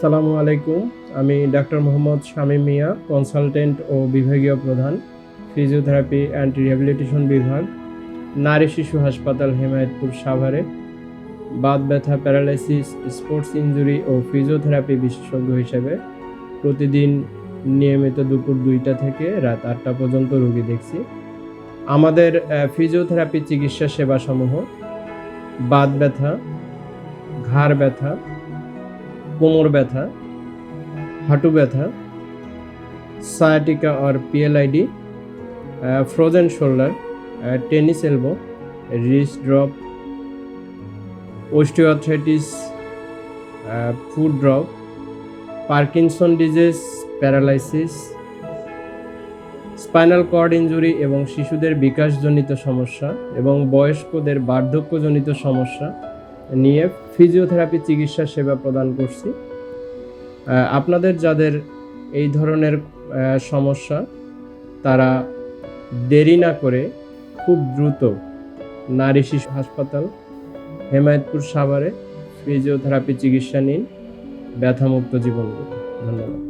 আসসালামু আলাইকুম। আমি ডাক্তার মোহাম্মদ শামীম মিয়া, কনসালটেন্ট ও বিভাগীয় প্রধান, ফিজিওথেরাপি অ্যান্ড রিহ্যাবিলিটেশন বিভাগ, নারী শিশু হাসপাতাল হেমায়তপুর সাভারে। বাত ব্যথা, প্যারালাইসিস, স্পোর্টস ইনজুরি ও ফিজিওথেরাপি বিশেষজ্ঞ হিসেবে প্রতিদিন নিয়মিত দুপুর দুইটা থেকে রাত আটটা পর্যন্ত রোগী দেখছি। আমাদের ফিজিওথেরাপি চিকিৎসা সেবাসমূহ, বাত ব্যথা, ঘাড় ব্যথা কোমর ব্যথা, হাঁটু ব্যথা সায়াটিকা আর PLID frozen shoulder tennis elbow wrist drop osteoarthritis food drop Parkinson disease paralysis spinal cord injury এবং শিশুদের বিকাশজনিত সমস্যা এবং বয়স্কদের বার্ধক্যজনিত সমস্যা। নিয়ে ফিজিওথেরাপি চিকিৎসা সেবা প্রদান করছি। আপনাদের যাদের এই ধরনের সমস্যা, তারা দেরি না করে খুব দ্রুত নারী শিশু হাসপাতাল, হেমায়তপুর সাভারে ফিজিওথেরাপি চিকিৎসা নিন, ব্যথামুক্ত জীবন। ধন্যবাদ।